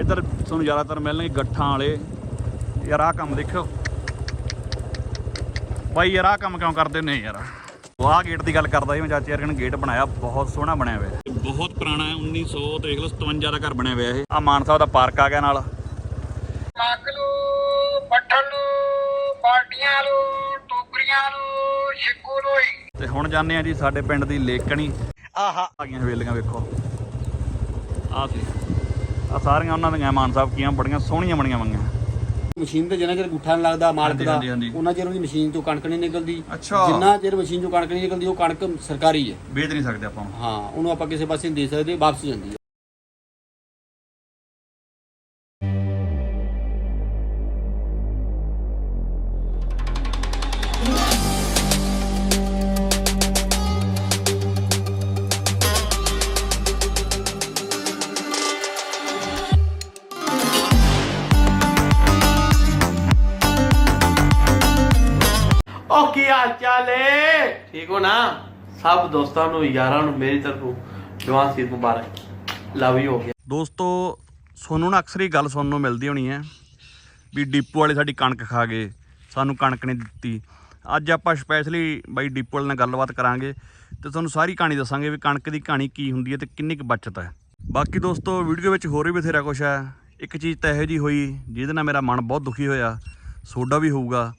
ਇੱਧਰ ਤੁਹਾਨੂੰ ਜ਼ਿਆਦਾਤਰ ਮਿਲਣਗੇ ਗੱਠਾਂ ਵਾਲੇ। ਯਾਰ ਆਹ ਕੰਮ ਦੇਖਿਓ। ਬਾਈ ਯਾਰ ਆਹ ਕੰਮ ਕਿਉਂ ਕਰਦੇ ਨੇ ਯਾਰ? ਉਹ ਆਹ ਗੇਟ ਦੀ ਗੱਲ ਕਰਦਾ ਸੀ ਮੈਂ ਚਾਚੇ ਯਾਰ ਗੇਟ ਬਣਾਇਆ ਬਹੁਤ ਸੋਹਣਾ ਬਣਿਆ ਹੋਇਆ। ਹੈ ਬਹੁਤ ਪੁਰਾਣਾ ਹੈ 1900 ਦੇਖ ਲਓ 57 ਦਾ ਘਰ ਬਣਿਆ ਹੋਇਆ ਇਹ। ਆ ਮਾਨ ਸਾਹਿਬ ਦਾ ਪਾਰਕ ਆ ਗਿਆ ਨਾਲ। ਮੱਕ ਲੋ ਪੱਠਲ ਲੋ ਬਾਡੀਆਂ ਲੋ ਟੋਕਰੀਆਂ ਲੋ ਛਿੱਕੂ ਲੋਈ ਤੇ ਹੁਣ ਜਾਂਦੇ ਆ ਜੀ ਸਾਡੇ ਪਿੰਡ ਦੀ ਲੇਕਣੀ। ਆਹਾ ਆ ਗਈਆਂ ਹਵੇਲੀਆਂ ਵੇਖੋ। ਆਹ ਸੀ ਆ ਸਾਰੀਆਂ ਉਹਨਾਂ ਦੀਆਂ ਮਾਨ ਸਾਹਿਬ ਕੀਆਂ ਬੜੀਆਂ ਸੋਹਣੀਆਂ ਬਣੀਆਂ ਮੰਗੀਆਂ। ਮਸ਼ੀਨ ਤੇ ਜਿੰਨਾ ਚਿਰ ਗੁੱਠਾ ਨਹੀਂ ਲੱਗਦਾ ਮਾਲਕ ਦਾ ਹਾਂਜੀ, ਹਾਂਜੀ। ਉਹਨਾਂ ਚਿਰ ਉਹਦੀ ਮਸ਼ੀਨ ਤੋਂ ਕਣਕ ਨਹੀਂ ਨਿਕਲਦੀ। ਅੱਛਾ। ਜਿੰਨਾ ਚਿਰ ਮਸ਼ੀਨ ਤੋਂ ਕਣਕ ਨਹੀਂ ਨਿਕਲਦੀ ਉਹ ਕਣਕ ਸਰਕਾਰੀ ਹੈ। ਵੇਚ ਨਹੀਂ ਸਕਦੇ ਆਪਾਂ ਹਾਂ ਉਹਨੂੰ ਆਪਾਂ ਕਿਸੇ ਪਾਸੇ ਨਹੀਂ ਦੇ ਸਕਦੇ ਵਾਪਸ ਜਾਂਦੀ ਹੈ। ਚਾਲ ਠੀਕ ਹੋ ਨਾ? ਸਭ ਦੋਸਤਾਂ ਨੂੰ ਯਾਰਾਂ ਨੂੰ ਮੇਰੀ ਤਰਫੋਂ ਜਵਾਨ ਸੀਦ ਮੁਬਾਰਕ। ਲਵ ਯੂ ਹੋ ਗਿਆ। ਦੋਸਤੋ ਸੋਨੂੰ ਨਾ ਅਕਸਰ ਹੀ ਗੱਲ ਸੁਣਨ ਨੂੰ ਮਿਲਦੀ ਹੋਣੀ ਹੈ ਵੀ ਡਿਪੂ ਵਾਲੇ ਸਾਡੀ ਕਣਕ ਖਾ ਗਏ ਸਾਨੂੰ ਕਣਕ ਨਹੀਂ ਦਿੱਤੀ। ਅੱਜ ਆਪਾਂ ਸਪੈਸ਼ਲੀ ਬਾਈ ਡਿਪੂ ਵਾਲੇ ਨਾਲ ਗੱਲਬਾਤ ਕਰਾਂਗੇ ਤੇ ਤੁਹਾਨੂੰ ਸਾਰੀ ਕਹਾਣੀ ਦੱਸਾਂਗੇ ਵੀ ਕਣਕ ਦੀ ਕਹਾਣੀ ਕੀ ਹੁੰਦੀ ਹੈ ਤੇ ਕਿੰਨੀ ਕੁ ਬਚਤ ਹੈ। ਬਾਕੀ ਦੋਸਤੋ ਵੀਡੀਓ ਵਿੱਚ ਹੋਰ ਵੀ ਬਥੇਰਾ ਕੁਝ ਹੈ। ਇੱਕ ਚੀਜ਼ ਤਾਂ ਇਹੋ ਜੀ ਹੋਈ ਜਿਹਦੇ ਨਾਲ ਮੇਰਾ ਮਨ ਬਹੁਤ ਦੁਖੀ ਹੋਇਆ। ਸੋਡਾ ਵੀ ਹੋਊਗਾ।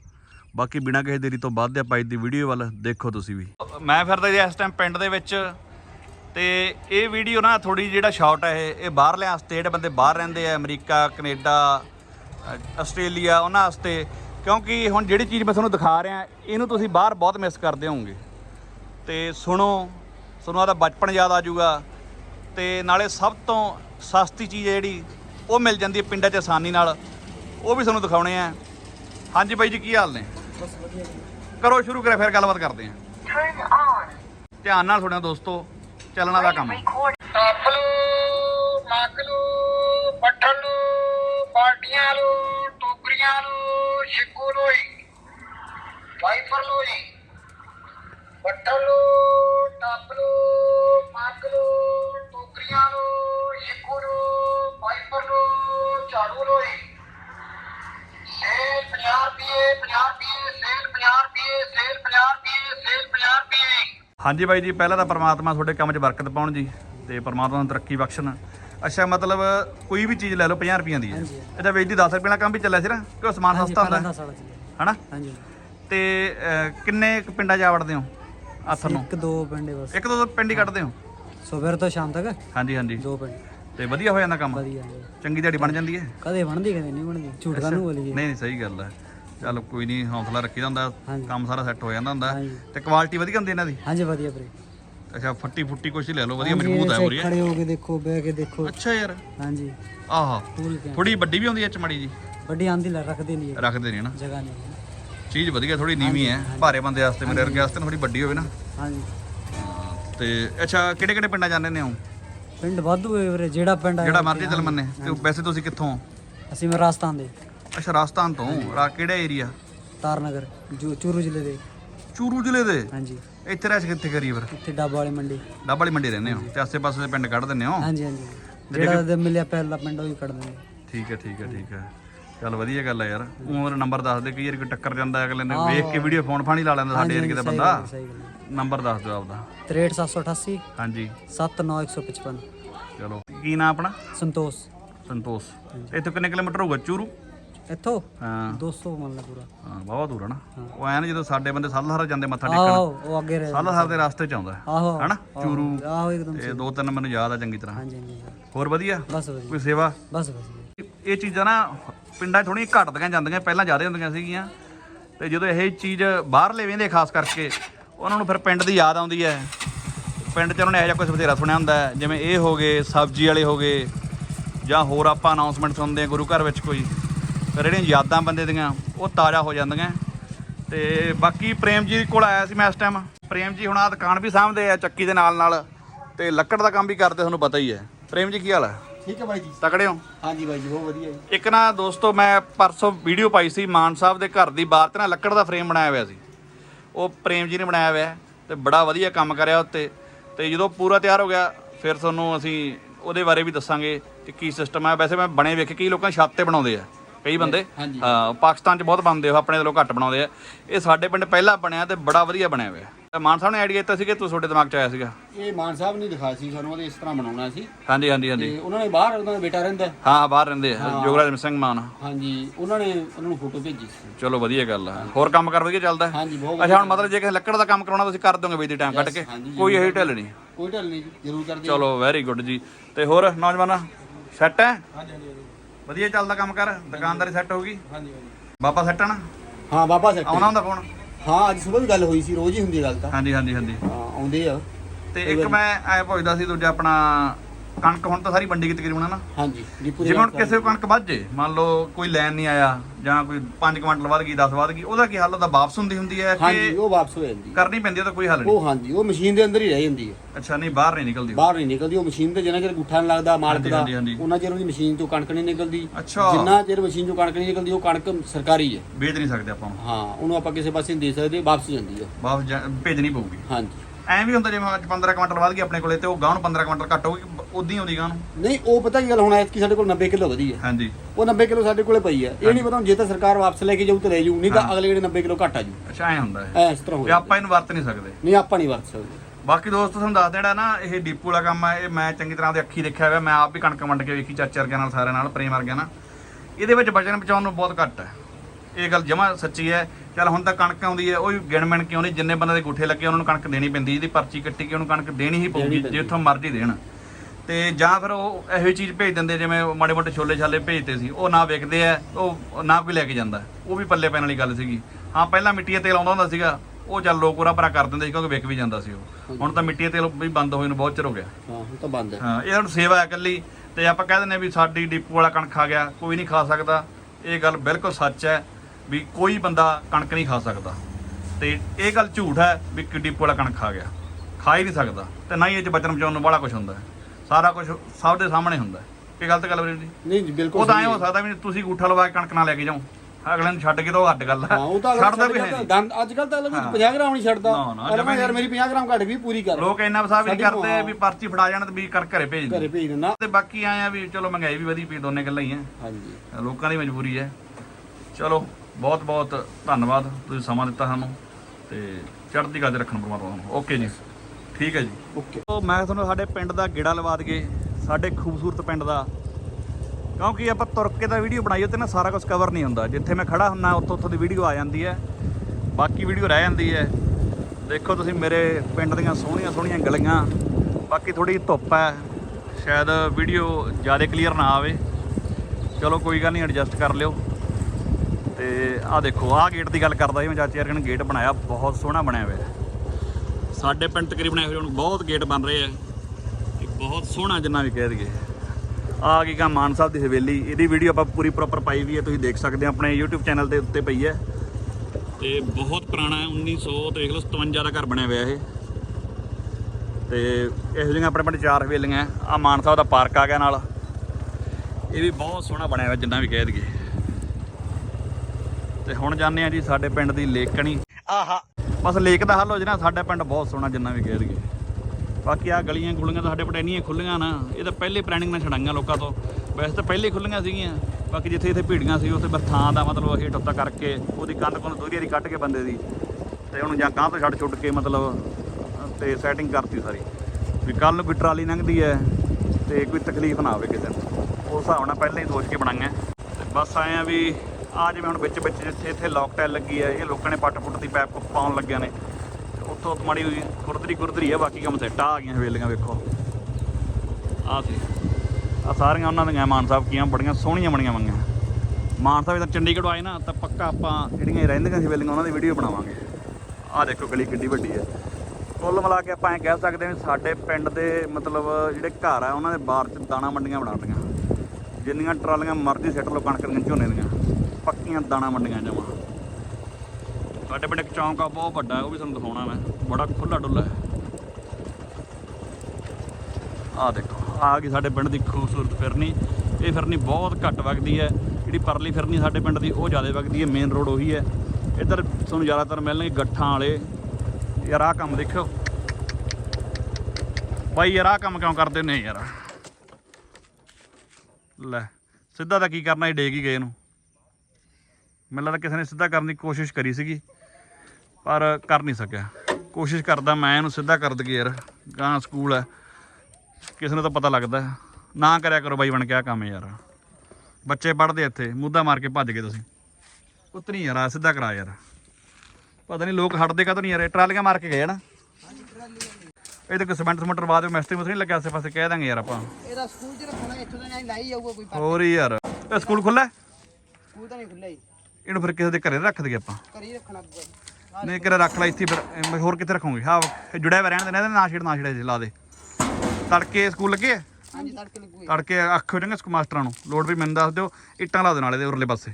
ਬਾਕੀ ਬਿਨਾਂ ਕਿਸੇ ਦੇਰੀ ਤੋਂ ਬਾਅਦ ਦੇ ਆਪਾਂ ਅੱਜ ਦੀ ਵੀਡੀਓ ਵੱਲ ਦੇਖੋ ਤੁਸੀਂ ਵੀ। ਮੈਂ ਫਿਰਦਾ ਜੀ ਇਸ ਟਾਈਮ ਪਿੰਡ ਦੇ ਵਿੱਚ ਤੇ ਇਹ ਵੀਡੀਓ ਨਾ ਥੋੜੀ ਜਿਹੜਾ ਸ਼ਾਰਟ ਹੈ ਇਹ ਇਹ ਬਾਹਰਲੇ ਵਾਸਤੇ ਜਿਹੜੇ ਬੰਦੇ ਬਾਹਰ ਰਹਿੰਦੇ ਆ, ਅਮਰੀਕਾ, ਕੈਨੇਡਾ ਆਸਟ੍ਰੇਲੀਆ, ਉਹਨਾਂ ਵਾਸਤੇ ਕਿਉਂਕਿ ਹੁਣ ਜਿਹੜੀ ਚੀਜ਼ ਮੈਂ ਤੁਹਾਨੂੰ ਦਿਖਾ ਰਿਹਾ, ਇਹਨੂੰ ਤੁਸੀਂ ਬਾਹਰ ਬਹੁਤ ਮਿਸ ਕਰਦੇ ਹੋਵੋਗੇ। ਤੇ ਸੁਣੋ ਤੁਹਾਨੂੰ ਆਦਾ ਬਚਪਨ ਯਾਦ ਆ ਜਾਊਗਾ। ਤੇ ਨਾਲੇ ਸਭ ਤੋਂ ਸਸਤੀ ਚੀਜ਼ ਹੈ ਜਿਹੜੀ, ਉਹ ਮਿਲ ਜਾਂਦੀ ਹੈ ਪਿੰਡਾਂ 'ਚ ਆਸਾਨੀ ਨਾਲ। ਉਹ ਵੀ ਤੁਹਾਨੂੰ ਦਿਖਾਉਣੇ ਆ। ਹਾਂਜੀ ਬਾਈ ਜੀ, ਕੀ ਹਾਲ ਨੇ? ਕਰੋ ਸ਼ੁਰੂ ਕਰੇ ਫਿਰ ਗੱਲਬਾਤ ਕਰਦੇ ਹਾਂ। ਧਿਆਨ ਨਾਲ ਸੁਣਿਓ ਦੋਸਤੋ ਚੱਲਣਾ ਦਾ ਕੰਮ ਟੱਪ ਲੋ ਮੱਕ ਲੋ ਪੱਠਲ ਲੋ ਬਾਡੀਆਂ ਲੋ ਟੋਕਰੀਆਂ ਲੋ ਛਿੱਕੂ ਲੋਈ ਵਾਈਪਰ ਲੋਈ ਪੱਠਲ ਲੋ ਟੱਪ ਲੋ ਮੱਕ ਲੋ ਟੋਕਰੀਆਂ ਲੋ ਛਿੱਕੂ ਲੋ ਵਾਈਪਰ ਲੋ ਝਾੜੂ ਲੋਈ ਸੇਲ 50 ਰੁਪਏ 50 ਰੁਪਏ ਸੇਲ 50 ਰੁਪਏ ਸੇਲ 50 ਰੁਪਏ ਸੇਲ 50 ਰੁਪਏ ਹਾਂਜੀ ਬਾਈ ਜੀ ਪਹਿਲਾਂ ਤਾਂ ਪ੍ਰਮਾਤਮਾ ਤੁਹਾਡੇ ਕੰਮ 'ਚ ਬਰਕਤ ਪਾਉਣ ਜੀ ਤੇ ਪ੍ਰਮਾਤਮਾ ਨੂੰ ਤਰੱਕੀ ਬਖਸ਼ਣ। ਅੱਛਾ ਮਤਲਬ ਕੋਈ ਵੀ ਚੀਜ਼ ਲੈ ਲਓ 50 ਰੁਪਈਆਂ ਦੀ ਹੈ। ਇਹਦਾ ਵੇਚ ਦੀ 10 ਰੁਪਏ ਵਾਲਾ ਕੰਮ ਵੀ ਚੱਲਿਆ ਸੀ ਨਾ ਕਿ ਉਹ ਸਮਾਨ ਸਸਤਾ ਹੁੰਦਾ ਹੈ। ਹਨਾ? ਹਾਂਜੀ। ਤੇ ਅਹ, ਕਿੰਨੇ ਕੁ ਪਿੰਡਾਂ 'ਚ ਆ ਵੜਦੇ ਹੋ? ਹੱਥ ਨੂੰ? ਇੱਕ ਦੋ ਪਿੰਡੇ ਬਸ। ਇੱਕ ਦੋ ਪਿੰਡ ਹੀ ਕੱਢਦੇ ਹੋ? ਸਵੇਰ ਤੋਂ ਸ਼ਾਮ ਤੱਕ? ਹਾਂਜੀ ਹਾਂਜੀ। ਦੋ ਪਿੰਡ। ਤੇ ਵਧੀਆ ਹੋ ਜਾਂਦਾ ਕੰਮ? ਵਧੀਆ। ਚੰਗੀ ਦਿਹਾੜੀ ਬਣ ਜਾਂਦੀ ਹੈ? ਕਦੇ ਬਣਦੀ ਕਦੇ ਨਹੀਂ ਬਣਦੀ। ਝੂਠ ਕਾਨੂੰ ਬੋਲੀਏ? ਨਹੀਂ ਨਹੀਂ ਸਹੀ ਗੱਲ ਹੈ। ਚੱਲ ਕੋਈ ਨਹੀਂ ਹੌਸਲਾ ਰੱਖੀਦਾ ਹੁੰਦਾ। ਕੰਮ ਸਾਰਾ ਸੈੱਟ ਹੋ ਜਾਂਦਾ ਹੁੰਦਾ। ਤੇ ਕੁਆਲਿਟੀ ਵਧੀਆ ਹੁੰਦੀ ਇਹਨਾਂ ਦੀ? ਹਾਂਜੀ ਵਧੀਆ ਵੀਰੇ। ਅੱਛਾ ਫੱਟੀ ਫੁੱਟੀ ਕੁਛ ਲੈ ਲਓ ਵਧੀਆ ਮਜ਼ਬੂਤ ਹੈ ਪੂਰੀ ਖੜੇ ਹੋ ਕੇ ਦੇਖੋ ਬਹਿ ਕੇ ਦੇਖੋ। ਅੱਛਾ ਯਾਰ। ਹਾਂਜੀ। ਆਹਾ। ਥੋੜੀ ਵੱਡੀ ਵੀ ਹੁੰਦੀ ਹੈ ਚਮੜੀ ਜੀ? ਵੱਡੀ ਆਂਦੀ ਲਾ ਰੱਖਦੇ ਨਹੀਂ ਰੱਖਦੇ ਨੇ ਨਾ ਜਗ੍ਹਾ ਨਹੀਂ ਚੀਜ਼ ਵਧੀਆ ਥੋੜੀ ਨੀਵੀਂ ਹੈ। ਭਾਰੇ ਬੰਦੇ ਵਾਸਤੇ ਮੇਰੇ ਵਰਗੇ ਵਾਸਤੇ ਥੋੜੀ ਵੱਡੀ ਹੋਵੇ ਨਾ। ਹਾਂਜੀ। ਤੇ ਅੱਛਾ ਕਿਹੜੇ ਕਿਹੜੇ ਪਿੰਡਾਂ ਜਾਂਦੇ ਨੇ ਹੋ ਪਿੰਡ ਵਾਧੂ ਹੈ ਵੀਰੇ ਜਿਹੜਾ ਪਿੰਡ ਆਇਆ ਜਿਹੜਾ ਮਰਜ਼ੀ ਚੱਲ ਮੰਨੇ। ਤੇ ਵੈਸੇ ਤੁਸੀਂ ਕਿੱਥੋਂ? ਹੋ? ਅਸੀਂ ਮੈਂ ਰਾਜਸਥਾਨ ਦੇ। ਅੱਛਾ ਰਾਜਸਥਾਨ ਤੋਂ? ਰਾ ਕਿਹੜਾ ਏਰੀਆ? ਤਾਰਨਗਰ ਜੂ- ਚੂਰੂ ਜ਼ਿਲ੍ਹੇ ਦੇ। ਚੂਰੂ ਜ਼ਿਲ੍ਹੇ ਦੇ? ਹਾਂਜੀ। ਇੱਥੇ ਰਹਿ ਕਿੱਥੇ ਕਰੀ ਫਿਰ? ਇੱਥੇ ਡੱਬਾ ਵਾਲੀ ਮੰਡੀ। ਡੱਬ ਵਾਲੀ ਮੰਡੀ ਰਹਿੰਦੇ ਹੋ? ਤੇ ਆਸੇ ਪਾਸੇ ਦੇ ਪਿੰਡ ਕੱਢ ਦਿੰਦੇ ਹੋ? ਹਾਂਜੀ ਹਾਂਜੀ। ਜਿਹੜਾ ਦੇ ਮਿਲਿਆ ਪਹਿਲਾ ਪਿੰਡ ਉਹ ਹੀ ਕੱਢ ਦਿੰਦੇ। ਠੀਕ ਹੈ ਠੀਕ ਹੈ ਠੀਕ ਹੈ। ਚੱਲ ਵਧੀਆ ਗੱਲ ਹੈ ਯਾਰ। ਉਮਰ ਨੰਬਰ ਦੱਸ ਦੇ ਕਈ ਵਾਰ ਕੋਈ ਟੱਕਰ ਜਾਂਦਾ ਅਗਲੇ ਨੇ ਵੇਖ ਕੇ ਵੀਡੀਓ ਫੋਨ ਫਾਣੀ ਲਾ ਲੈਂਦਾ ਸਾਡੇ ਏਰੀਏ ਦਾ ਬੰਦਾ। ਸਹੀ ਗੱਲ ਹੈ। ਨੰਬਰ ਦੱਸ ਦਿਓ ਆਪਦਾ। 63788 ਹਾਂਜੀ। 79155 ਚਲੋ ਕੀ ਨਾਂ ਆਪਣਾ? ਸੰਤੋਸ਼। ਸੰਤੋਸ਼। ਇੱਥੋਂ ਕਿੰਨੇ ਕਿਲੋਮੀਟਰ ਹੋਊਗਾ ਚੂਰੂ? ਇੱਥੋਂ? ਹਾਂ। 200 ਮੰਨ ਲਾ ਪੂਰਾ। ਹਾਂ ਬਹੁਤ ਦੂਰ ਹੈ ਨਾ। ਉਹ ਐ ਨਾ ਜਦੋਂ ਸਾਡੇ ਬੰਦੇ ਸਾਲਹਰ ਜਾਂਦੇ ਮੱਥਾ ਟੇਕਣ। ਆਹੋ ਉਹ ਅੱਗੇ ਰਹੇ ਸਾਲਹਰ ਦੇ ਰਸਤੇ ਚ ਆਉਂਦਾ। ਹੈ। ਆਹੋ। ਹਨਾ ਚੂਰੂ। ਆਹੋ ਇੱਕਦਮ ਤੇ ਦੋ ਤਿੰਨ ਮੈਨੂੰ ਯਾਦ ਆ ਚੰਗੀ ਤਰ੍ਹਾਂ। ਹਾਂਜੀ ਹਾਂਜੀ ਹੋਰ ਵਧੀਆ? ਬਸ ਵਧੀਆ। ਕੋਈ ਸੇਵਾ? ਬਸ ਬਸ ਇਹ ਚੀਜ਼ਾਂ ਨਾ ਪਿੰਡਾਂ 'ਚ ਥੋੜ੍ਹੀਆਂ ਘਟਦੀਆਂ ਜਾਂਦੀਆਂ, ਪਹਿਲਾਂ ਜ਼ਿਆਦਾ ਹੁੰਦੀਆਂ ਸੀਗੀਆਂ। ਤੇ ਜਦੋਂ ਇਹ ਚੀਜ਼ ਬਾਹਰਲੇ ਵੇਂਦੇ ਖਾਸ ਕਰਕੇ, ਉਹਨਾਂ ਨੂੰ ਫਿਰ ਪਿੰਡ ਦੀ ਯਾਦ ਆਉਂਦੀ ਹੈ। ਪਿੰਡ 'ਚ ਉਹਨਾਂ ਨੇ ਇਹੋ ਜਿਹਾ ਕੁਝ ਬਥੇਰਾ ਸੁਣਿਆ ਹੁੰਦਾ ਜਿਵੇਂ ਇਹ ਹੋ ਗਏ, ਸਬਜ਼ੀ ਵਾਲੇ ਹੋ ਗਏ, ਜਾਂ ਹੋਰ ਆਪਾਂ ਅਨਾਉਂਸਮੈਂਟ ਸੁਣਦੇ ਹਾਂ ਗੁਰੂ ਘਰ ਵਿੱਚ ਕੋਈ, ਫਿਰ ਜਿਹੜੀਆਂ ਯਾਦਾਂ ਬੰਦੇ ਦੀਆਂ, ਉਹ ਤਾਜ਼ਾ ਹੋ ਜਾਂਦੀਆਂ। ਤੇ ਬਾਕੀ ਪ੍ਰੇਮ ਜੀ ਕੋਲ ਆਇਆ ਸੀ ਮੈਂ ਇਸ ਟਾਈਮ ਪ੍ਰੇਮ ਜੀ ਹੁਣ ਆ ਦੁਕਾਨ ਵੀ ਸਾਂਭਦੇ ਆ ਚੱਕੀ ਦੇ ਨਾਲ ਨਾਲ ਤੇ ਲੱਕੜ ਦਾ ਕੰਮ ਵੀ ਕਰਦੇ, ਤੁਹਾਨੂੰ ਪਤਾ ਹੀ ਹੈ। ਪ੍ਰੇਮ ਜੀ, ਕੀ ਹਾਲ ਹੈ? ਠੀਕ ਹੈ ਬਾਈ ਜੀ। ਤਕੜੇ ਹੋ? ਹਾਂਜੀ ਬਾਈ ਜੀ ਬਹੁਤ ਵਧੀਆ ਜੀ। ਇੱਕ ਨਾ ਦੋਸਤੋ ਮੈਂ ਪਰਸੋਂ ਵੀਡੀਓ ਪਾਈ ਸੀ ਮਾਨ ਸਾਹਿਬ ਦੇ ਘਰ ਦੀ ਬਾਹਰ ਤੇ ਨਾ ਲੱਕੜ ਦਾ ਫਰੇਮ ਬਣਾਇਆ ਹੋਇਆ ਸੀ। ਉਹ ਪ੍ਰੇਮ ਜੀ ਨੇ ਬਣਾਇਆ ਹੋਇਆ ਹੈ ਤੇ ਬੜਾ ਵਧੀਆ ਕੰਮ ਕਰਿਆ ਉੱਤੇ। ਤੇ ਜਦੋਂ ਪੂਰਾ ਤਿਆਰ ਹੋ ਗਿਆ ਫਿਰ ਤੁਹਾਨੂੰ ਅਸੀਂ ਉਹਦੇ ਬਾਰੇ ਵੀ ਦੱਸਾਂਗੇ ਤੇ ਕੀ ਸਿਸਟਮ ਹੈ ਵੈਸੇ ਮੈਂ ਬਣੇ ਵੇਖੇ ਕਈ ਲੋਕਾਂ ਛੱਤ ਤੇ ਬਣਾਉਂਦੇ ਆ ਕਈ ਬੰਦੇ। ਹਾਂ ਪਾਕਿਸਤਾਨ 'ਚ ਬਹੁਤ ਬਣਦੇ ਆ ਆਪਣੇ ਦੇ ਲੋਕ ਘੱਟ ਬਣਾਉਂਦੇ ਆ। ਇਹ ਸਾਡੇ ਪਿੰਡ ਪਹਿਲਾਂ ਬਣਿਆ ਤੇ ਬੜਾ ਵਧੀਆ ਬਣਿਆ ਹੋਇਆ। ਤੇ ਮਾਨ ਸਾਹਿਬ ਨੇ ਆਈਡੀਆ ਦਿੱਤਾ ਸੀ ਕਿ ਤੂੰ ਤੁਹਾਡੇ ਦਿਮਾਗ 'ਚ ਆਇਆ ਸੀਗਾ। ਇਹ ਮਾਨ ਸਾਹਿਬ ਨੇ ਦਿਖਾਇਆ ਸੀ ਸਾਨੂੰ ਉਹਦੇ ਇਸ ਤਰ੍ਹਾਂ ਬਣਾਉਣਾ ਸੀ। ਹਾਂਜੀ ਹਾਂਜੀ ਹਾਂਜੀ। ਤੇ ਉਹਨਾਂ ਨੇ ਬਾਹਰ ਉਹਨਾਂ ਦਾ ਬੇਟਾ ਰਹਿੰਦਾ ਹਾਂ। ਬਾਹਰ ਰਹਿੰਦੇ ਆ। ਜੋਗਰਾਜ ਸਿੰਘ ਮਾਨ। ਹਾਂਜੀ ਉਹਨਾਂ ਨੇ ਉਹਨਾਂ ਨੂੰ ਫੋਟੋ ਭੇਜੀ ਸੀ। ਚਲੋ ਵਧੀਆ ਗੱਲ ਆ। ਹੋਰ ਕੰਮ ਕਰ ਵਧੀਆ ਚੱਲਦਾ? ਹੈ? ਹਾਂਜੀ ਬਹੁਤ ਅੱਛਾ ਹੁਣ ਮਤਲਬ ਜੇ ਕਿਸੇ ਲੱਕੜ ਦਾ ਕੰਮ ਕਰਾਉਣਾ ਤੁਸੀਂ ਕਰ ਦੋਗੇ ਵੀ ਦੀ ਟਾਈਮ ਕੱਢ ਕੇ? ਹਾਂਜੀ, ਕੋਈ ਇਹੀ ਢਿੱਲ ਨਹੀਂ। ਕੋਈ ਢਲ ਨਹੀਂ ਜ਼ਰੂਰ ਕਰਦੇ ਚਲੋ ਵੈਰੀ ਗੁੱਡ ਜੀ। ਤੇ ਹੋਰ ਨੌਜਵਾਨਾ ਸੈੱਟ ਹੈ? ਹਾਂਜੀ ਹਾਂਜੀ ਵਧੀਆ ਚੱਲਦਾ ਕੰਮ ਕਰ? ਦੁਕਾਨਦਾਰੀ ਸੈੱਟ ਹੋ ਗਈ ਹਾਂਜੀ ਹਾਂਜੀ। ਬਾਬਾ ਸੈੱਟ ਆ ਨਾ ਹਾਂ ਬਾਬਾ ਸੈਟ। ਆਉਣਾ ਹੁੰਦਾ ਫੋਨ ਹਾਂ ਅੱਜ ਸਵੇਰ ਵੀ ਗੱਲ ਹੋਈ ਸੀ ਰੋਜ਼ ਹੀ ਹੁੰਦੀ ਹੈ ਗੱਲ ਤਾਂ। ਹਾਂਜੀ ਹਾਂਜੀ ਹਾਂਜੀ। ਹਾਂ ਆਉਂਦੇ ਆ। ਤੇ ਇੱਕ ਮੈਂ ਐ ਪੁੱਛਦਾ ਸੀ ਦੂਜਾ ਆਪਣਾ ਕਣਕ ਹੁਣ ਤਾਂ ਸਾਰੀ ਮੰਡੀ ਕੀ ਤਕਰੀਬਨ ਨਾ ਹਾਂਜੀ ਜਿਵੇਂ ਹੁਣ ਕਿਸੇ ਕਣਕ ਵੱਧ ਜੇ ਮੰਨ ਲਓ ਕੋਈ ਲੈਣ ਨਹੀਂ ਆਇਆ ਜਾਂ ਕੋਈ 5 ਕੁਇੰਟਲ ਵੱਧ ਗਈ 10 ਵੱਧ ਗਈ ਉਹਦਾ ਕੀ ਹੱਲ? ਉਹਦਾ ਵਾਪਸ ਹੁੰਦੀ ਹੁੰਦੀ ਹੈ ਹਾਂਜੀ ਉਹ ਵਾਪਸ ਹੋ ਜਾਂਦੀ। ਕਰਨੀ ਪੈਂਦੀ ਹੈ ਤਾਂ ਕੋਈ ਹੱਲ ਨਹੀਂ। ਉਹ ਹਾਂਜੀ ਉਹ ਮਸ਼ੀਨ ਦੇ ਅੰਦਰ ਹੀ ਰਹਿ ਜਾਂਦੀ ਹੈ। ਅੱਛਾ ਨਹੀਂ ਬਾਹਰ ਨਹੀਂ ਨਿਕਲਦੀ। ਬਾਹਰ ਨਹੀਂ ਨਿਕਲਦੀ ਉਹ ਮਸ਼ੀਨ ਤੇ ਜਿੰਨਾ ਚਿਰ ਗੁੱਠਾ ਨਹੀਂ ਲੱਗਦਾ ਮਾਲਕ ਦਾ। ਉਹਨਾਂ ਚਿਰ ਉਹਦੀ ਮਸ਼ੀਨ ਤੋਂ ਕਣਕ ਨਹੀਂ ਨਿਕਲਦੀ। ਅੱਛਾ। ਜਿੰਨਾ ਚਿਰ ਮਸ਼ੀਨ ਤੋਂ ਕਣਕ ਨਹੀਂ ਨਿਕਲਦੀ ਉਹ ਕਣਕ ਸਰਕਾਰੀ ਹੈ। ਵੇਚ ਨਹੀਂ ਸਕਦੇ ਆਪਾਂ ਹਾਂ ਉਹਨੂੰ ਆਪਾਂ ਕਿਸੇ ਪਾਸੇ ਨਹੀਂ ਦੇ ਸਕਦੇ ਵਾਪਸ ਜਾਂਦੀ ਹੈ। ਵਾਪਸ ਜਾ- ਭੇਜਣੀ ਪਊਗੀ। ਹਾਂਜੀ। ਐਂ ਵੀ ਹੁੰਦਾ ਅੱਜ 15 ਕੁਇੰਟਲ ਵੱਧ ਗਈ ਆਪਣੇ ਕੋਲੇ ਤੇ ਉਹ ਗਾਂ ਨੂੰ 15 ਕੁਇੰਟਲ ਘੱਟ ਹੋਊਗੀ ਉਦੋਂ ਹੀ ਆਉਂਦੀ ਗਾਂ ਨੂੰ। ਨਹੀਂ ਉਹ ਪਤਾ ਕੀ ਗੱਲ ਹੁਣ ਐਤਕੀ ਸਾਡੇ ਕੋਲ 90 ਕਿਲੋ ਵਧੀ ਹੈ। ਹਾਂਜੀ। 90 ਕਿਲੋ ਸਾਡੇ ਕੋਲੇ ਪਈ ਹੈ। ਇਹ ਨਹੀਂ ਪਤਾ ਹੁਣ ਜੇ ਤਾਂ ਸਰਕਾਰ ਵਾਪਸ ਲੈ ਕੇ ਜਾਊ ਤਾਂ ਲੈ ਜਾਊ ਨਹੀਂ ਤਾਂ ਅਗਲੇ ਜਿਹੜੇ 90 ਕਿਲੋ ਘੱਟ ਆ ਜੂ। ਅੱਛਾ ਐਂ ਹੁੰਦਾ ਹੈ ਐ ਇਸ ਤਰ੍ਹਾਂ ਹੋ ਵੀ ਜਾਂਦਾ। ਆਪਾਂ ਇਹਨੂੰ ਵਰਤ ਨਹੀਂ ਸਕਦੇ। ਨਹੀਂ ਆਪਾਂ ਨਹੀਂ ਵਰਤ ਸਕਦੇ। ਬਾਕੀ ਦੋਸਤੋ ਤੁਹਾਨੂੰ ਦੱਸ ਦੇਣਾ ਨਾ ਇਹ ਡੀਪੂ ਵਾਲਾ ਕੰਮ ਹੈ ਇਹ ਮੈਂ ਚੰਗੀ ਤਰ੍ਹਾਂ ਦੇ ਅੱਖੀ ਦੇਖਿਆ ਹੋਇਆ ਮੈਂ ਆਪ ਵੀ ਕਣਕ ਵੰਡ ਕੇ ਵੇਖੀ ਚਾਚੇ ਵਰਗਿਆਂ ਨਾਲ ਸਾਰਿਆਂ ਨਾਲ ਪ੍ਰੇਮ ਵਰਗਿਆਂ ਨਾਲ। ਇਹਦੇ ਵਿੱਚ ਬਚਨ ਬਚਾਉਣ ਨੂੰ ਬਹੁਤ ਘੱਟ ਹੈ। ਇਹ ਗੱਲ ਜਮਾ ਸੱਚੀ ਹੈ। ਚਲ ਹੁਣ ਤਾਂ ਕਣਕ ਆਉਂਦੀ ਹੈ ਉਹ ਵੀ ਗਿਣ ਮਿਣ ਕਿਉਂ ਨਹੀਂ ਜਿੰਨੇ ਬੰਦੇ ਦੇ ਗੁੱਠੇ ਲੱਗੇ ਉਹਨਾਂ ਨੂੰ ਕਣਕ ਦੇਣੀ ਪੈਂਦੀ ਜਿਹਦੀ ਪਰਚੀ ਕੱਟੀ ਕੇ ਉਹਨੂੰ ਕਣਕ ਦੇਣੀ ਹੀ ਪਊਗੀ ਪੈਂਦੀ। ਜਿੱਥੋਂ ਮਰਜ਼ੀ ਦੇਣ। ਤੇ ਜਾਂ ਫਿਰ ਉਹ ਇਹੋ ਜਿਹੀ ਚੀਜ਼ ਭੇਜ ਦਿੰਦੇ ਜਿਵੇਂ ਮਾੜੇ ਮੋਟੇ ਛੋਲੇ ਛਾਲੇ ਭੇਜਦੇ ਸੀ ਉਹ ਨਾ ਵਿਕਦੇ ਆ ਉਹ ਨਾ ਕੋਈ ਲੈ ਕੇ ਜਾਂਦਾ। ਉਹ ਵੀ ਪੱਲੇ ਪੈਣ ਵਾਲੀ ਗੱਲ ਸੀਗੀ। ਹਾਂ ਪਹਿਲਾਂ ਮਿੱਟੀ ਦਾ ਤੇਲ ਆਉਂਦਾ ਹੁੰਦਾ ਸੀਗਾ ਉਹ ਚੱਲ ਲੋਕ ਪੂਰਾ ਭਰਾ ਕਰ ਦਿੰਦੇ ਸੀ ਕਿਉਂਕਿ ਵਿਕ ਵੀ ਜਾਂਦਾ ਸੀ ਉਹ। ਹੁਣ ਤਾਂ ਮਿੱਟੀ ਦਾ ਤੇਲ ਵੀ ਬੰਦ ਹੋਏ ਨੂੰ ਬਹੁਤ ਚਿਰ ਹੋ ਗਿਆ। ਹਾਂ ਹੁਣ ਤਾਂ ਬੰਦ ਹੈ। ਹਾਂ ਇਹ ਹੁਣ ਸੇਵਾ ਹੈ ਇਕੱਲੀ। ਤੇ ਆਪਾਂ ਕਹਿ ਦਿੰਦੇ ਹਾਂ ਵੀ ਸਾਡੀ ਡਿਪੂ ਵਾਲਾ ਕਣਕ ਖਾ ਗਿਆ ਕੋਈ ਨਹੀਂ ਖਾ ਸਕਦਾ। ਇਹ ਗੱਲ ਬਿਲਕੁਲ ਸੱਚ ਹੈ ਵੀ ਕੋਈ ਬੰਦਾ ਕਣਕ ਨਹੀਂ ਖਾ ਸਕਦਾ। ਤੇ ਇਹ ਗੱਲ ਝੂਠ ਹੈ ਵੀ ਕਿ ਡਿਪੂ ਵਾਲਾ ਕਣਕ ਖਾ ਗਿਆ। ਖਾ ਹੀ ਨਹੀਂ ਸਕਦਾ। ਤੇ ਨਾ ਹੀ ਇਹ ਚ ਬਚਨ ਬਚਾਉਣ ਨੂੰ ਬੜਾ ਕੁਝ ਹੁੰਦਾ। ਹੈ ਸਾਰਾ ਕੁਝ ਸਭ ਦੇ ਸਾਹਮਣੇ ਹੁੰਦਾ ਕੀ ਗਲਤ ਗੱਲ ਵੀਰ ਜੀ ਨਹੀਂ। ਜੀ ਬਿਲਕੁਲ ਉਹ ਤਾਂ ਐਂ ਹੋ। ਸਕਦਾ ਵੀ ਤੁਸੀਂ ਗੂਠਾ ਲਵਾ ਕੇ ਕਣਕ ਨਾ ਲੈ ਕੇ ਜਾਓ। ਅਗਲੇ ਨੂੰ ਛੱਡ ਕੇ ਤਾਂ ਉਹ ਅੱਡ ਗੱਲ ਹੈ ਛੱਡਦਾ ਵੀ ਹੈ ਅੱਜ ਕੱਲ ਤਾਂ ਅਗਲਾ ਹਾਂ। 50 ਗ੍ਰਾਮ ਨਹੀਂ ਛੱਡਦਾ। ਨਾ, ਨਾ, ਯਾਰ। ਮੇਰੀ 50 ਗ੍ਰਾਮ ਘੱਟ ਵੀ ਪੂਰੀ ਕਰ। ਲੋਕ ਇੰਨਾ ਵਸਾ ਵੀ ਨਹੀਂ ਕਰਦੇ। ਵੀ ਪਰਚੀ ਫੜਾ ਜਾਣ ਤੇ ਵੀ ਕਰ ਘਰੇ ਭੇਜ ਘਰੇ ਦੇ ਭੇਜ ਦਿੰਦਾ। ਤੇ ਬਾਕੀ ਆਏ ਆ ਵੀ ਚਲੋ ਮਹਿੰਗਾਈ ਵੀ ਵਧੀ ਪਈ ਦੋਨੇ ਗੱਲਾਂ ਹੀ ਆ। ਹਾਂਜੀ। ਲੋਕਾਂ ਦੀ ਮਜਬੂਰੀ ਹੈ। ਚਲੋ ਬਹੁਤ ਬਹੁਤ ਧੰਨਵਾਦ। ਤੁਸੀਂ ਸਮਾਂ ਦਿੱਤਾ ਸਾਨੂੰ ਤੇ ਚੜ੍ਹਦੀ ਕਲਾ 'ਚ ਰੱਖਣ ਪਰਮਾਤਮਾ ਤੁਹਾਨੂੰ ਓਕੇ ਜੀ। ਠੀਕ ਹੈ ਜੀ। ਓਕੇ ਉਹ ਮੈਂ ਤੁਹਾਨੂੰ ਸਾਡੇ ਪਿੰਡ ਦਾ ਗੇੜਾ ਲਵਾ ਦਈਏ ਸਾਡੇ ਖੂਬਸੂਰਤ ਪਿੰਡ ਦਾ। ਕਿਉਂਕਿ ਆਪਾਂ ਤੁਰ ਕੇ ਤਾਂ ਵੀਡੀਓ ਬਣਾਈ ਉੱਤੇ ਨਾ ਸਾਰਾ ਕੁਝ ਕਵਰ ਨਹੀਂ ਹੁੰਦਾ। ਜਿੱਥੇ ਮੈਂ ਖੜਾ ਹੁੰਨਾ ਉੱਥੋਂ ਉੱਥੋਂ ਦੀ ਵੀਡੀਓ ਆ ਜਾਂਦੀ ਹੈ। ਬਾਕੀ ਵੀਡੀਓ ਰਹਿ ਜਾਂਦੀ ਹੈ। ਦੇਖੋ ਤੁਸੀਂ ਮੇਰੇ ਪਿੰਡ ਦੀਆਂ ਸੋਹਣੀਆਂ ਸੋਹਣੀਆਂ ਗਲੀਆਂ। ਬਾਕੀ ਥੋੜੀ ਧੁੱਪ ਹੈ। ਸ਼ਾਇਦ ਵੀਡੀਓ ਜ਼ਿਆਦਾ ਕਲੀਅਰ ਨਾ ਆਵੇ। ਚਲੋ ਕੋਈ ਗੱਲ ਨਹੀਂ ਐਡਜਸਟ ਕਰ ਲਿਓ। ਤੇ ਆਹ ਦੇਖੋ ਆਹ ਗੇਟ ਦੀ ਗੱਲ ਕਰਦਾ ਜੀ ਮੈਂ ਚਾਚੇ ਨੇ ਗੇਟ ਬਣਾਇਆ। ਬਹੁਤ ਸੋਹਣਾ ਬਣਿਆ ਹੋਇਆ। ਸਾਡੇ ਪਿੰਡ ਤਕਰੀਬਨ ਇਹੋ ਜਿਹੇ ਹੁਣ ਬਹੁਤ ਗੇਟ ਬਣ ਰਹੇ ਆ। ਇਹ ਬਹੁਤ ਸੋਹਣਾ ਜਿੰਨਾ ਵੀ ਕਹਿ ਦਈਏ। ਆ ਗਈ ਕਾ ਮਾਨ ਸਾਹਿਬ ਦੀ ਹਵੇਲੀ। ਇਹਦੀ ਵੀਡੀਓ ਆਪਾਂ ਪੂਰੀ ਪ੍ਰੋਪਰ ਪਾਈ ਵੀ ਹੈ, ਤੁਸੀਂ ਦੇਖ ਸਕਦੇ ਹੋ। ਆਪਣੇ YouTube ਚੈਨਲ ਦੇ ਉੱਤੇ ਪਈ ਹੈ। ਤੇ ਬਹੁਤ ਪੁਰਾਣਾ ਹੈ 1900 ਦੇਖ ਲਓ 57 ਦਾ ਘਰ ਬਣਿਆ ਹੋਇਆ ਇਹ। ਤੇ ਇਹੋ ਜਿਹੀਆਂ ਆਪਣੇ ਪਿੰਡ ਚਾਰ ਹਵੇਲੀਆਂ ਆ ਮਾਨ ਸਾਹਿਬ ਦਾ ਪਾਰਕ ਆ ਗਿਆ ਨਾਲ। ਇਹ ਵੀ ਬਹੁਤ ਸੋਹਣਾ ਬਣਿਆ ਹੋਇਆ, ਜਿੰਨਾ ਵੀ ਕਹਿ ਦਈਏ। ਤੇ ਹੁਣ ਜਾਂਦੇ ਆ ਜੀ ਸਾਡੇ ਪਿੰਡ ਦੀ ਲੇਕਣੀ। ਆਹਾ ਬਸ ਲੇਕ ਦਾ ਹੱਲ ਹੋ ਜਾਣਾ, ਸਾਡਾ ਪਿੰਡ ਬਹੁਤ ਸੋਹਣਾ ਜਿੰਨਾ ਵੀ ਕਹਿ ਦਈਏ ਬਾਕੀ ਆ ਗਲੀਆਂ ਗੁਲੀਆਂ ਤਾਂ ਸਾਡੇ ਪਿੰਡ ਇੰਨੀਆਂ ਖੁੱਲੀਆਂ ਨਾ, ਇਹ ਤਾਂ ਪਹਿਲੇ ਪਲੈਨਿੰਗ ਨਾਲ ਛੜਾਈਆਂ ਲੋਕਾਂ ਤੋਂ। ਵੈਸੇ ਤਾਂ ਪਹਿਲੇ ਖੁੱਲੀਆਂ ਸੀਗੀਆਂ, ਬਾਕੀ ਜਿੱਥੇ ਇੱਥੇ ਭੀੜੀਆਂ ਸੀ, ਉੱਥੇ ਬਸ ਥਾਂ ਦਾ ਮਤਲਬ ਹੇਠ ਉੱਤਾ ਕਰਕੇ, ਉਹਦੀ ਕੰਧ ਕੋਲ ਦੂਰੀ ਦੀ ਕੱਢ ਕੇ ਬੰਦੇ ਦੀ, ਤੇ ਉਹਨੂੰ ਜਾਂ ਗਾਂ ਤੋਂ ਛੱਡ ਛੁੱਟ ਕੇ ਮਤਲਬ, ਤੇ ਸੈਟਿੰਗ ਕਰਤੀ ਸਾਰੀ। ਵੀ ਕੱਲ ਨੂੰ ਕੋਈ ਟਰਾਲੀ ਲੰਘਦੀ ਹੈ ਤੇ ਕੋਈ ਤਕਲੀਫ ਨਾ ਆਵੇ ਕਿਸੇ ਨੂੰ। ਉਸ ਹਿਸਾਬ ਨਾਲ ਪਹਿਲਾਂ ਹੀ ਸੋਚ ਕੇ ਬਣਾਈਆਂ। ਬਸ ਆਏ ਆ ਵੀ ਆ ਜਿਵੇਂ ਹੁਣ ਵਿੱਚ ਵਿੱਚ ਜਿੱਥੇ ਇੱਥੇ ਲੋਕ ਟੈਲ ਲੱਗੀ ਹੈ ਇਹ ਲੋਕਾਂ ਨੇ ਪੱਟ ਪੁੱਟ ਦੀ ਪਾਈਪ ਪਾਉਣ ਲੱਗਿਆ ਨੇ। ਤੇ ਉੱਥੋਂ ਮਾੜੀ ਹੋਈ ਖੁਰਦਰੀ ਖੁਰਦਰੀ ਹੈ ਬਾਕੀ ਕੰਮ ਸੈੱਟ ਆ ਗਈਆਂ ਹਵੇਲੀਆਂ ਵੇਖੋ। ਆ ਸੀ। ਆ ਸਾਰੀਆਂ ਉਹਨਾਂ ਦੀਆਂ ਮਾਨ ਸਾਹਿਬ ਕੀਆਂ, ਬੜੀਆਂ ਸੋਹਣੀਆਂ ਬਣੀਆਂ ਮੰਗੀਆਂ ਮਾਨ ਸਾਹਿਬ ਜਦੋਂ ਚੰਡੀਗੜ੍ਹ ਆਏ ਨਾ, ਤਾਂ ਪੱਕਾ ਆਪਾਂ ਜਿਹੜੀਆਂ ਰਹਿੰਦੀਆਂ ਸੀ ਹਵੇਲੀਆਂ, ਉਹਨਾਂ ਦੀ ਵੀਡੀਓ ਬਣਾਵਾਂਗੇ। ਆ ਦੇਖੋ ਗਲੀ ਕਿੱਡੀ ਵੱਡੀ ਹੈ ਕੁੱਲ ਮਿਲਾ ਕੇ ਆਪਾਂ ਇਹ ਕਹਿ ਸਕਦੇ ਹਾਂ ਵੀ ਸਾਡੇ ਪਿੰਡ ਦੇ ਮਤਲਬ ਜਿਹੜੇ ਘਰ ਆ, ਉਹਨਾਂ ਦੇ ਬਾਹਰ ਚ ਦਾਣਾ ਮੰਡੀਆਂ ਬਣਾ ਦਿੱਤੀਆਂ ਜਿੰਨੀਆਂ ਟਰਾਲੀਆਂ ਮਰਜ਼ੀ ਸਿੱਟ ਲਓ, ਕਣਕ ਦੀਆਂ ਝੋਨੇ ਦੀਆਂ। ਪੱਕੀਆਂ ਦਾਣਾ ਮੰਡੀਆਂ ਜਾਵਾਂ। ਸਾਡੇ ਪਿੰਡ ਇੱਕ ਚੌਂਕ ਆ, ਬਹੁਤ ਵੱਡਾ, ਉਹ ਵੀ ਤੁਹਾਨੂੰ ਦਿਖਾਉਣਾ ਮੈਂ। ਬੜਾ ਖੁੱਲਾ ਡੁੱਲਾ ਹੈ। ਆ ਦੇਖੋ ਆ ਗਈ ਸਾਡੇ ਪਿੰਡ ਦੀ ਖੂਬਸੂਰਤ ਫਿਰਨੀ। ਇਹ ਫਿਰਨੀ ਬਹੁਤ ਘੱਟ ਵਗਦੀ ਹੈ। ਜਿਹੜੀ ਪਰਲੀ ਫਿਰਨੀ ਸਾਡੇ ਪਿੰਡ ਦੀ, ਉਹ ਜ਼ਿਆਦਾ ਵਗਦੀ ਹੈ। ਮੇਨ ਰੋਡ ਉਹੀ ਹੈ। ਇੱਧਰ ਤੁਹਾਨੂੰ ਜ਼ਿਆਦਾਤਰ ਮਿਲਣਗੇ ਗੱਠਾਂ ਵਾਲੇ। ਯਾਰ, ਆਹ ਕੰਮ ਦੇਖਿਓ। ਬਾਈ ਯਾਰ, ਆਹ ਕੰਮ ਕਿਉਂ ਕਰਦੇ ਨੇ ਯਾਰ? ਲੈ, ਸਿੱਧਾ ਤਾਂ ਕੀ ਕਰਨਾ, ਇਹ ਡੇਗ ਹੀ ਗਏ ਇਹਨੂੰ। ਮੈਨੂੰ ਲੱਗਦਾ ਕਿਸੇ ਨੇ ਸਿੱਧਾ ਕਰਨ ਦੀ ਕੋਸ਼ਿਸ਼ ਕਰੀ ਸੀਗੀ ਪਰ ਕਰ ਨਹੀਂ ਸਕਿਆ। ਕੋਸ਼ਿਸ਼ ਕਰਦਾ ਮੈਂ ਇਹਨੂੰ ਸਿੱਧਾ ਕਰ ਦਗੇ ਯਾਰ ਗਾਂ ਸਕੂਲ ਹੈ। ਕਿਸੇ ਨੂੰ ਤਾਂ ਪਤਾ ਲੱਗਦਾ। ਨਾ ਕਰਿਆ ਕਰੋ ਬਾਈ ਬਣ ਕੇ ਆ ਕੰਮ ਯਾਰ। ਬੱਚੇ ਪੜ੍ਹਦੇ ਇੱਥੇ ਮੁੱਦਾ ਮਾਰ ਕੇ ਭੱਜ ਗਏ ਤੁਸੀਂ। ਉਤਨੀ ਯਾਰ ਆ ਸਿੱਧਾ ਕਰਾ ਯਾਰ। ਪਤਾ ਨਹੀਂ ਲੋਕ ਹਟਦੇ ਕਾ ਨਹੀਂ ਯਾਰ ਟਰਾਲੀਆਂ ਮਾਰ ਕੇ ਗਏ ਨਾ। ਇਹ ਤਾਂ ਕੋਈ ਸਿਮੈਂਟ ਸਮੈਂਟ ਰਵਾ ਦਿਓ ਮਿਸਤਰੀ ਮੁਸਤਰੀ ਲੱਗਿਆ ਆਸੇ ਪਾਸੇ ਕਹਿ ਦਾਂਗੇ ਯਾਰ ਆਪਾਂ। ਇਹਦਾ ਸਕੂਲ ਚ ਰੱਖਣਾ ਇੱਥੋਂ ਤਾਂ ਨਹੀਂ ਲਾਈ ਜਾਊਗਾ ਕੋਈ ਹੋਰ ਯਾਰ ਇਹ ਸਕੂਲ ਖੁੱਲਾ ਸਕੂਲ ਤਾਂ ਨਹੀਂ ਖੁੱਲਾ ਹੀ ਇਹਨੂੰ ਫਿਰ ਕਿਸੇ ਦੇ ਘਰੇ ਰੱਖ ਦਈਏ ਆਪਾਂ। ਘਰ ਹੀ ਰੱਖਣਾ ਪਊਗਾ ਨਹੀਂ ਕਿਰੇ ਰੱਖ ਲੈ ਇੱਥੇ ਫਿਰ ਹੋਰ ਕਿੱਥੇ ਰੱਖੋਗੇ? ਹਾਂ ਜੁੜਿਆ ਹੋਇਆ ਰਹਿਣ ਦੇ ਨਾ ਇਹਦੇ ਨਾ ਛੇੜ ਨਾ ਛੇੜੇ ਲਾ ਦੇ। ਤੜਕੇ ਸਕੂਲ ਲੱਗੇ? ਹਾਂਜੀ ਤੜਕੇ ਲੱਗੂਗੀ ਤੜਕੇ ਅੱਖ ਹੋ ਜਾਣਗੇ ਸਕੂ ਮਾਸਟਰਾਂ ਨੂੰ। ਲੋਡ ਵੀ ਮੈਨੂੰ ਦੱਸ ਦਿਓ ਇੱਟਾਂ ਲਾ ਦੇ ਨਾਲੇ ਦੇ ਉਰਲੇ ਪਾਸੇ।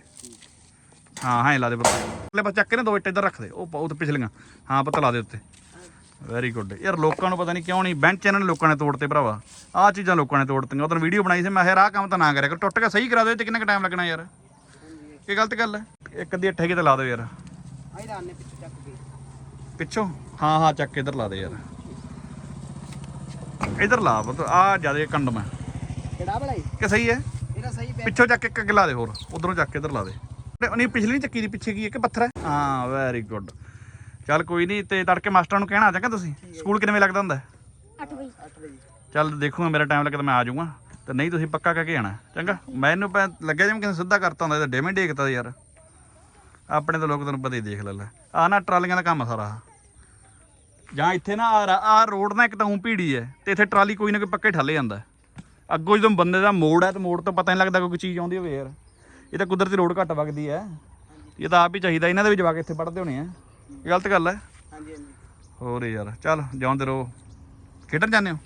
ਹਾਂ ਹਾਂ ਲਾ ਦੇ ਪਤਾ ਉਰਲੇ ਪਾਸੇ ਚੱਕ ਕੇ ਨਾ ਦੋ ਇੱਟ ਇੱਧਰ ਰੱਖ ਦੇ। ਉਹ ਪ- ਉਹ ਤੇ ਪਿਛਲੀਆਂ। ਹਾਂ ਪਤਾ ਲਾ ਦੇ ਉੱਤੇ। ਵੈਰੀ ਗੁੱਡ ਯਾਰ ਲੋਕਾਂ ਨੂੰ ਪਤਾ ਨਹੀਂ ਕਿਉਂ ਨਹੀਂ ਬੈਂਚ ਇਹਨਾਂ ਨੇ ਲੋਕਾਂ ਨੇ ਤੋੜਤੇ ਭਰਾਵਾ। ਆਹ ਚੀਜ਼ਾਂ ਲੋਕਾਂ ਨੇ ਤੋੜਤੀਆਂ। ਉਦੋਂ ਵੀਡੀਓ ਬਣਾਈ ਸੀ ਮੈਂ ਕਿਹਾ ਆਹ ਕੰਮ ਤਾਂ ਨਾ ਕਰਿਆ ਕਰ। ਟੁੱਟ ਕੇ ਸਹੀ ਕਰਾ ਦਿਓ ਤੇ ਕਿੰਨਾ ਕੁ ਟਾਈਮ ਲੱਗਣਾ ਯਾਰ? ਇਹ ਗਲਤ ਗੱਲ ਹੈ? ਇੱਕ ਅੱਧੀ ਇੱਟ ਹੈਗੀ ਤਾਂ ਲਾ ਦਿਓ ਯਾਰ। ਆਈ ਪਿੱਛੇ ਚੱਕ ਕੇ। ਪਿੱਛੋਂ? ਹਾਂ ਹਾਂ ਚੱਕ ਕੇ ਇੱਧਰ ਲਾ ਦੇ ਯਾਰ। ਇੱਧਰ ਲਾ ਬਤ ਆ ਜ਼ਿਆਦਾ ਕੰਡਮ। ਹੈ ਕਿਹੜਾ ਬਲਾਈ ਕਿ ਸਹੀ ਹੈ? ਇਹਦਾ ਸਹੀ ਪੈ ਪਿੱਛੋਂ ਚੱਕ ਕੇ ਇੱਕ ਅੱਗੇ ਲਾ ਦੇ ਹੋਰ ਉਧਰੋਂ ਚੱਕ ਕੇ ਇੱਧਰ ਲਾ ਦੇ। ਨਹੀਂ ਪਿਛਲੀ ਨਹੀਂ ਚੱਕੀ ਦੀ ਪਿੱਛੇ ਕੀ ਹੈ? ਕਿ ਪੱਥਰ ਹੈ? ਹਾਂ ਵੈਰੀ ਗੁੱਡ ਚੱਲ ਕੋਈ ਨਹੀਂ ਤੇ ਤੜਕੇ ਮਾਸਟਰਾਂ ਨੂੰ ਕਹਿਣਾ ਆ ਜਾਗਾ ਤੁਸੀਂ? ਸਕੂਲ ਕਿੰਨੇ ਵਜੇ ਲੱਗਦਾ ਹੁੰਦਾ ਹੈ? 8 ਵਜੇ। ਚੱਲ ਦੇਖੂਗਾ ਮੇਰਾ ਟਾਈਮ ਲੱਗੇ ਤਾਂ ਮੈਂ ਆ ਜਾਊਂਗਾ। ਤੇ ਨਹੀਂ ਤੁਸੀਂ ਪੱਕਾ ਕਹਿ ਕੇ ਆਣਾ। ਚੰਗਾ ਮੈਨੂੰ ਪੈ ਲੱਗਿਆ ਜਿਵੇਂ ਕਿਸੇ ਸਿੱਧਾ ਕਰਤਾ ਹੁੰਦਾ ਇਹ ਤਾਂ ਡੇਵੇਂ ਡੇਕਤਾ ਯਾਰ। ਆਪਣੇ ਤਾਂ ਲੋਕ ਤੈਨੂੰ ਪਤਾ ਹੀ ਦੇਖ ਲੈ ਲੈ। ਆ ਨਾ ਟਰਾਲੀਆਂ ਦਾ ਕੰਮ ਆ ਸਾਰਾ। ਜਾਂ ਇੱਥੇ ਨਾ ਆ ਰੋਡ ਨਾ ਇੱਕ ਤਾਂ ਉਂ ਭੀੜੀ ਹੈ ਤੇ ਇੱਥੇ ਟਰਾਲੀ ਕੋਈ ਨਾ ਕੋਈ ਪੱਕੇ ਠੱਲੇ ਜਾਂਦਾ। ਹੈ। ਅੱਗੋਂ ਜਦੋਂ ਬੰਦੇ ਦਾ ਮੋੜ ਹੈ ਤੇ ਮੋੜ ਤੋਂ ਪਤਾ ਨਹੀਂ ਲੱਗਦਾ ਕੋਈ ਚੀਜ਼ ਆਉਂਦੀ ਹੋਵੇ ਯਾਰ। ਇਹ ਤਾਂ ਕੁਦਰਤੀ ਰੋਡ ਘੱਟ ਵਗਦੀ ਹੈ ਇਹ ਤਾਂ ਆਪ ਹੀ ਚਾਹੀਦਾ ਇਹਨਾਂ ਦੇ ਵੀ ਜਵਾਕ ਇੱਥੇ ਪੜ੍ਹਦੇ ਹੋਣੇ ਆ ਇਹ ਗਲਤ ਗੱਲ ਹੈ ਹਾਂਜੀ ਹਾਂਜੀ। ਹੋਰ ਯਾਰ ਚੱਲ ਜਾਉਂਦੇ ਰਹੋ। ਖੇਡਣ ਜਾਂਦੇ ਹੋ?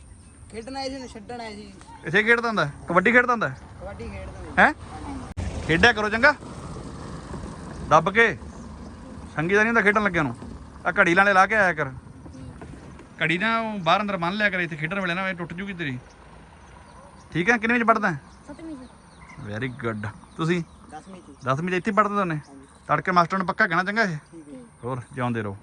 ਖੇਡਣਾ ਜੀ ਨੂੰ ਛੱਡਣਾ ਜੀ। ਇੱਥੇ ਖੇਡਦਾ ਹੁੰਦਾ? ਕਬੱਡੀ ਖੇਡਦਾ ਹੁੰਦਾ? ਕਬੱਡੀ ਖੇਡਦਾ ਹੈ। ਖੇਡਿਆ ਕਰੋ ਚੰਗਾ। ਦੱਬ ਕੇ। ਸੰਗੀ ਦਾ ਨਹੀਂ ਹੁੰਦਾ ਖੇਡਣ ਲੱਗਿਆ ਨੂੰ। ਆ ਘੜੀ ਨਾਲੇ ਲਾ ਕੇ ਆਇਆ ਕਰ। ਘੜੀ ਨਾ ਉਹ ਬਾਹਰ ਅੰਦਰ ਬੰਨ ਲਿਆ ਕਰ ਇੱਥੇ ਖੇਡਣ ਵੇਲੇ ਨਾ ਇਹ ਟੁੱਟ ਜੂਗੀ ਤੇਰੀ। ਠੀਕ ਹੈ? ਕਿੰਨੇ ਵਿੱਚ ਪੜਦਾ ਸਤਵੀਂ ਚ। ਵੈਰੀ ਗੁੱਡ ਤੁਸੀਂ? 10ਵੀਂ ਚ। 10ਵੀਂ ਚ ਇੱਥੇ ਪੜਦੇ ਦੋਨੇ ਤੜਕੇ ਮਾਸਟਰ ਨੂੰ ਪੱਕਾ ਕਹਿਣਾ ਚੰਗਾ ਇਹ? ਹੋਰ ਜਿਉਂਦੇ ਰਹੋ।